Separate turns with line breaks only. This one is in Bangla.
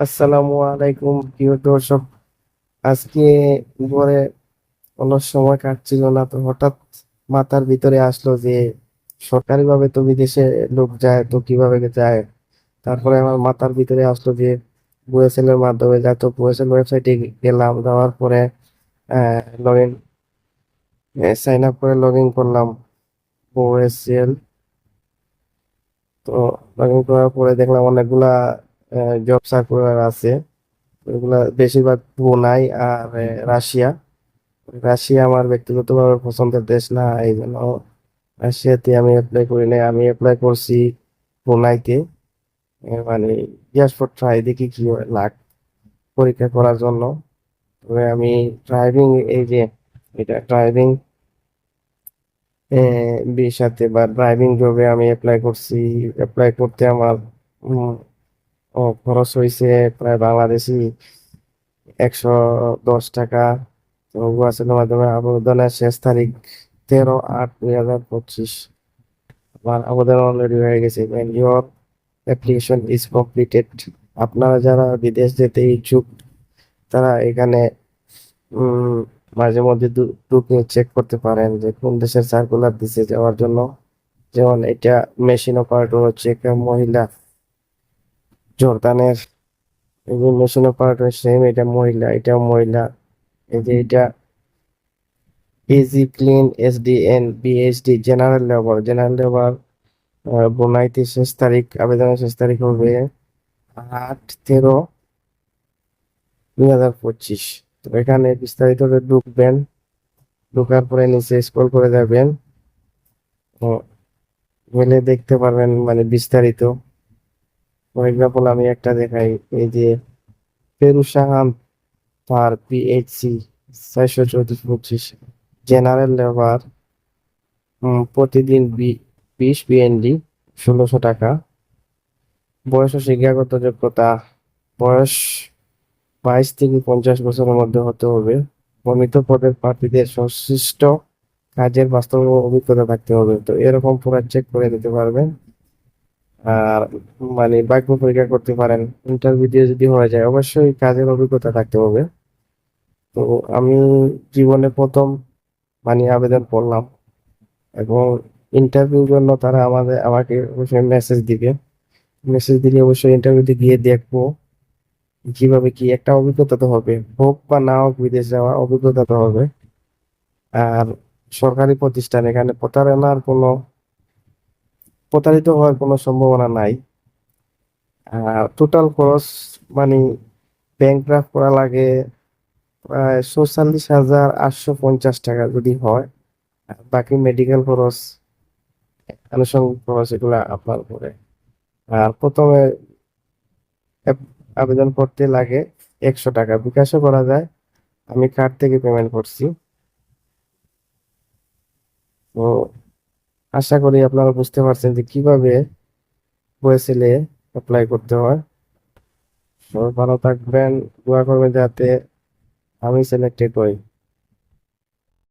আসসালামু আলাইকুম, প্রিয় দর্শক। আজকে ঘরে কোনো সময় কাটছিল না, তো হঠাৎ মাথার ভিতরে আসলো যে, সরকারিভাবে তো বিদেশে লোক যায়, তো কীভাবে যায়? তারপরে আমার মাথার ভিতরে আসলো যে বুয়েসেল এর মাধ্যমে যায় তো বুয়েসেল ওয়েবসাইটে গেলাম, যাওয়ার পরে লগ ইন সাইন আপ করে লগ ইন করলাম বুয়েসেল তো লগ ইন করার পরে দেখলাম অনেকগুলা জব সার্কুলার আছে। ওইগুলা বেশিরভাগ ব্রুনাই আর রাশিয়া। রাশিয়া আমার ব্যক্তিগতভাবে পছন্দের দেশ না এই জন্য রাশিয়াতে আমি অ্যাপ্লাই করি নাই। আমি অ্যাপ্লাই করছি ব্রুনাইতে মানে জাস্ট ফর ট্রাই দেখি কি লাগ, পরীক্ষা করার জন্য। তবে আমি ড্রাইভিং এই যে, এটা ড্রাইভিং সাথে বা ড্রাইভিং জবে আমি অ্যাপ্লাই করছি। অ্যাপ্লাই করতে আমার ও খরচ হয়েছে প্রায় বাংলাদেশি একশো দশ টাকা। তো গুয়াহাটির মাধ্যমে আবেদনের শেষ তারিখ তেরো আট দুই হাজার পঁচিশ। আমার আবেদন অলরেডি হয়ে গেছে। Your application is completed, আপনারা যারা বিদেশ যেতে ইচ্ছুক, তারা এখানে মাঝে মধ্যে ঢুকে চেক করতে পারেন যে কোন দেশের সার্কুলার দিছে যাওয়ার জন্য। যেমন এটা মেশিন অপারেটর হচ্ছে মহিলা জর্দানের যে মেশিন অপারেটর সেম এটা মহিলা, এটাও মহিলা। এই যে এটা ইজি clean SDN BSD general labour general labour বুনাইতে শেষ তারিখ, আবেদনের শেষ তারিখ হবে আট তেরো দুই হাজার পঁচিশ। তো এখানে বিস্তারিত ঢুকবেন, ঢোকার পরে নিচে স্ক্রল করে যাবেন। গেলে দেখতে পারবেন মানে বিস্তারিত। ফর এক্সাম্পল আমি একটা দেখাই, এই যে পেরুসাহান পার পিএইচসি ছয়শো চৌত্রিশ পঁচিশ জেনারেল লেবার প্রতিদিন বিশ বিএনডি ষোলোশো টাকা। বয়স ও শিক্ষাগত যোগ্যতা, বয়স বাইশ থেকে পঞ্চাশ বছরের মধ্যে হতে হবে। বর্ণিত পদের প্রার্থীদের সংশ্লিষ্ট কাজের বাস্তব অভিজ্ঞতা থাকতে হবে। তো এরকম পুরো চেক করে দিতে পারবেন। আর মানে বাক্য পরীক্ষা করতে পারেন। ইন্টারভিউ দিয়ে যদি হয়ে যায়, অবশ্যই কাজের অভিজ্ঞতা থাকতে হবে। তো, আমি জীবনে প্রথম মানে আবেদন করলাম। এবং ইন্টারভিউর জন্য তারা আমাদের, আমাকে অবশ্যই মেসেজ দিবে। মেসেজ দিলে অবশ্যই ইন্টারভিউতে গিয়ে দেখব কীভাবে কি, একটা অভিজ্ঞতা তো হবে। হোক বা না হোক, বিদেশ যাওয়া অভিজ্ঞতা তো হবে। আর সরকারি প্রতিষ্ঠান, এখানে প্রতারণার কোনো প্রতারিত হওয়ার কোনো সম্ভাবনা নাই। টোটাল খরচ মানে ব্যাংক ড্রাফট করা লাগে প্রায় চৌচল্লিশ হাজার আটশো পঞ্চাশ টাকা যদি হয়। বাকি মেডিকেল খরচ আনুষঙ্গিক খরচ এগুলা আপনার উপরে। আর প্রথমে আবেদন করতে লাগে একশো টাকা। বিকাশও করা যায়। আমি কার্ড থেকে পেমেন্ট করছি। তো আশা করি আপনারা বুঝতে পারছেন যে কীভাবে ওয়েসেলে অ্যাপ্লাই করতে হয়। ভালো থাকবেন, দোয়া করবেন যাতে আমি সিলেক্টেড হই।